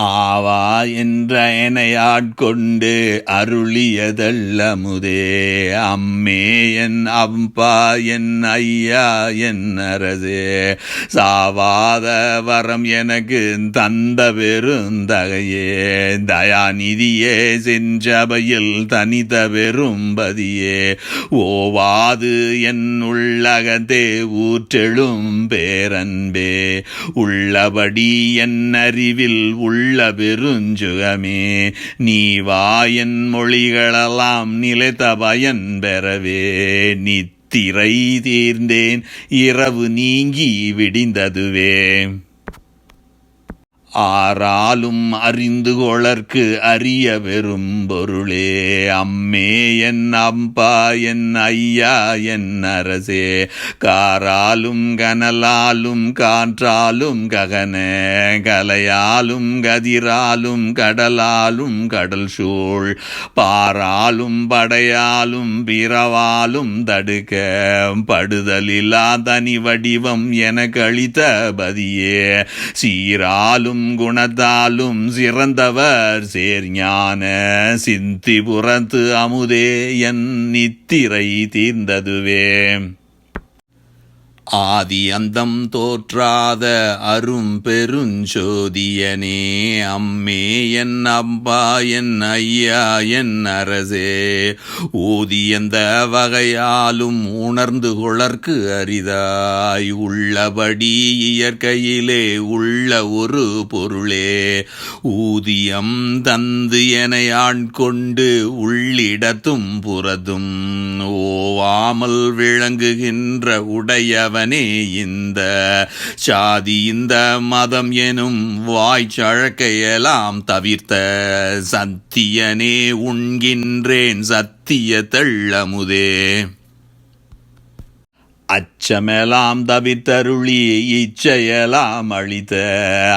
ஆவா என்ற எனையாட்கொண்டு அருளியதல்லமுதே. அம்மே என் அம்பா என் ஐயா என் அரசே. சாவாத வரம் எனக்கு தந்த பெருந்தகையே. தயாநிதியே செஞ்சபையில் தனித பெரும்பதியே. ஓவாது என் உள்ளகத்தே ஊற்றெழும் பேரன்பே. உள்ளபடி என் அறிவில் உள்ள பெருஞ்சுகமே. நீ வாயன் மொழிகளெல்லாம் நிலைத்த பயன் பெறவே. நீ திரை தீர்ந்தேன் இரவு நீங்கி விடிந்ததுவே. ஆறாலும் அறிந்து கொளற்கு அரிய பெரும் பொருளே அம்மே என் அம்பா என் ஐயா என் அரசே. காராலும் கனலாலும் காற்றாலும் ககன. கலையாலும் கதிராலும் கடலாலும் கடல் சூழ் பாராலும் படையாலும் பிறவாலும் தடுக்க. படுதலில்லா தனி வடிவம் எனக்கு அளித்த பதியே. சீராலும் குணத்தாலும் சிறந்தவர் சேர்ஞான சிந்திபுறத்து அமுதே என் நித்திரை தீர்ந்ததுவே. ஆதி அந்தம் தோற்றாத அரும் பெருஞ்சோதியனே அம்மே என் அம்பா என் ஐயா என் அரசே. ஊதியந்த வகையாலும் உணர்ந்து கொளற்கு அரிதாய் உள்ளபடி இயற்கையிலே உள்ள ஒரு பொருளே. ஊதியம் தந்து என ஆட்கொண்டு உள்ளிடத்தும் புறதும் ஓவாமல் விளங்குகின்ற உடையவன் அவனே இந்த சாதி இந்த மதம் எனும் வாய்ச்சழக்கையெல்லாம் தவிர்த்த சத்தியனே உண்கின்றேன் சத்திய தள்ளமுதே. அச்சமெலாம் தவித்தருளி இச்சையலாம் அழித்த.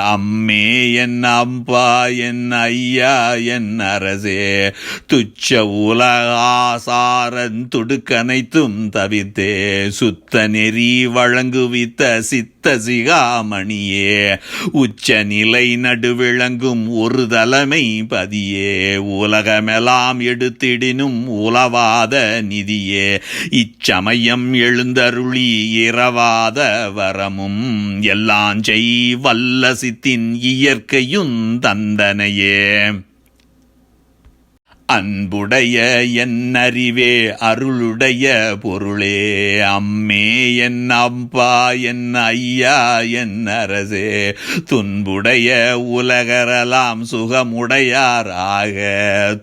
அம்மே என் அம்பா என் ஐயா என் அரசே துச்ச உலகாசாரன் துடுக்கனைத்தும் தவித்தே சுத்த நெறி வழங்குவித்த சித்த சிகாமணியே உச்ச நிலை நடுவிளங்கும் ஒரு தலைமை பதியே உலகமெலாம் எடுத்திடினும் உலவாத நிதியே இச்சமயம் எழுந்தருளி இரவாத வரமும் எல்லாம் செய் வல்ல சித்தின் இயற்கையும் தந்தனையே. அன்புடைய என் அறிவே அருளுடைய பொருளே. அம்மே என் அப்பா என் ஐயா என் அரசே. துன்புடைய உலகரலாம் சுகமுடையார் ஆக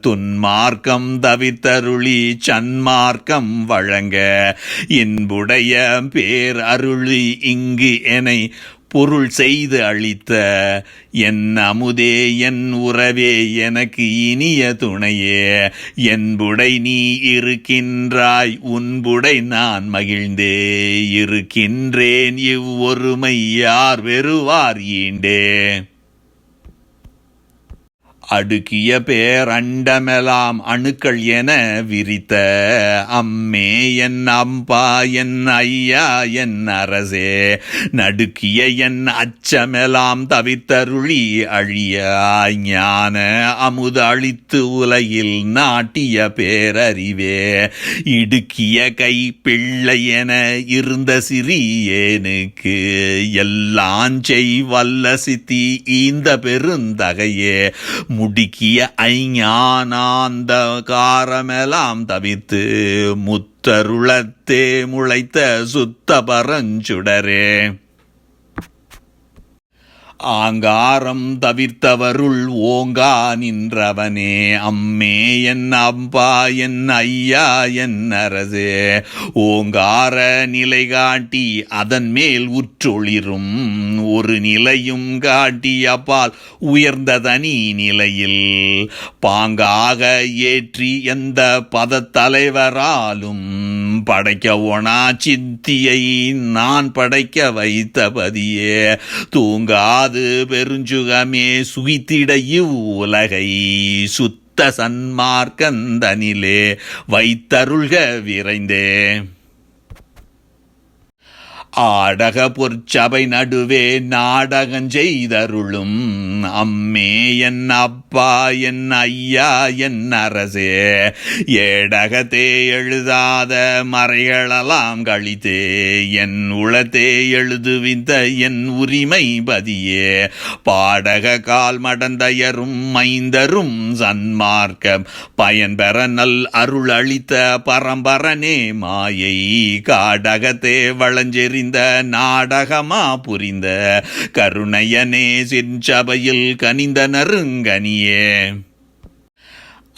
துன்மார்க்கம் தவித்தருளி சன்மார்க்கம் வழங்க. இன்புடைய பேர் அருளி இங்கு என்னை பொருள் செய்து அளித்த என் அமுதே என் உறவே எனக்கு இனிய துணையே. என்புடை நீ இருக்கின்றாய் உன்புடை நான் மகிழ்ந்தே இருக்கின்றேன். இவ்வொருமை யார் வெறுவார் ஈண்டே. அடுக்கிய பேரண்டமெலாம் அணுக்கள் என விரித்த. அம்மே என் அம்பா என் ஐயா என் அரசே நடுக்கிய என் அச்சமெலாம் தவித்தருளி அழிய ஞான அமுத அழித்து உலகில் நாட்டிய பேரறிவே. இடுக்கிய கை பிள்ளை என இருந்த சிறியேனுக்கு எல்லாம் செய்வல்ல சித்தி ஈந்த பெருந்தகையே. முடுக்கிய ஐஞானாந்தகாரமெல்லாம் தவித்து முத்தருளத்தே முளைத்த சுத்த பரஞ்சுடரே ஆங்காரம் தவிர்த்தவருள் ஓங்கா நின்றவனே. அம்மே என் அப்பா என் ஐயா என் அரசே. ஓங்கார நிலை காட்டி அதன் மேல் உற்றொளிரும். ஒரு நிலையும் காட்டி அப்பால் உயர்ந்த தனி நிலையில். பாங்காக ஏற்றி எந்த பதத்தலைவராலும் படைக்க ஒனா சித்தியை நான் படைக்க வைத்தபதியே. தூங்காது பெருஞ்சுகமே சுகித்திட உலகை சுத்த சன்மார்க்கந்தனிலே வைத்தருள்க விரைந்தே. ஆடக பொற்சபை நடுவே நாடகம் செய்தருளும். அம்மே என் அப்பா என் ஐயா என் அரசே ஏடகத்தே எழுதாத மறைகளெல்லாம் கழித்தே என் உளத்தே எழுதுவிந்த என் உரிமை பதியே. பாடக கால் மடந்தையரும் மைந்தரும் சன்மார்க்கம் பயன்பெற நல் அருள் அளித்த பரம்பரனே மாயை. காடகத்தே புரிந்த நாடகமா புரிந்த கருணையனே சிற்சபையில் கனிந்த நறுங்கனியே.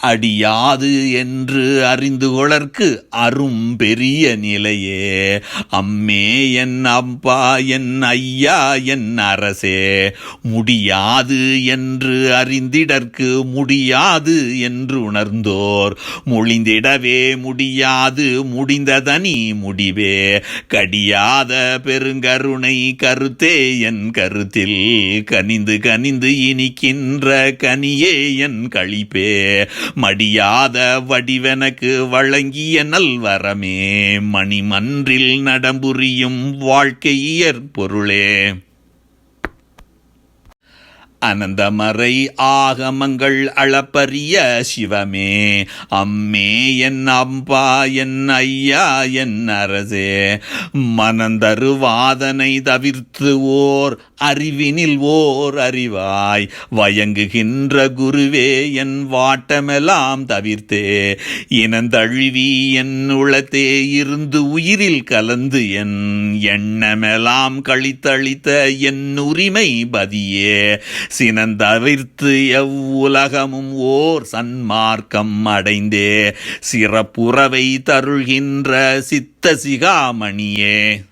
அடியாது என்று அறிந்து கொளற்கு அரும் பெரிய நிலையே. அம்மே என் அப்பா என் ஐயா என் அரசே முடியாது என்று அறிந்திடற்கு முடியாது என்று உணர்ந்தோர். மொழிந்திடவே முடியாது முடிந்ததனி முடிவே. கடியாத பெருங்கருணை கருத்தே என் கருத்தில். கனிந்து கனிந்து இனிக்கின்ற கனியே என் களிப்பே மடியாத வடிவெனக்கு வழங்கிய நல்வரமே மணிமன்றில் நடம்புரியும் வாழ்க்கையற் பொருளே அனந்தமறை ஆகமங்கள் அளப்பரிய சிவமே அம்மே என் அம்பா என் ஐயா என் அரசே. மனந்தருவாதனை தவிர்த்து ஓர் அறிவினில் ஓர் அறிவாய். வயங்குகின்ற குருவே என் வாட்டமெல்லாம் தவிர்த்தே. இனந்தழுவி என் உளத்தே இருந்து உயிரில் கலந்து என் எண்ணமெல்லாம் கழித்தளித்த என் உரிமை பதியே. சினந்தவிர்த்து எவ்வுலகமும் ஓர் சன்மார்க்கம் அடைந்தே. சிறப்புறவை தருள்கின்ற சித்த சிகாமணியே.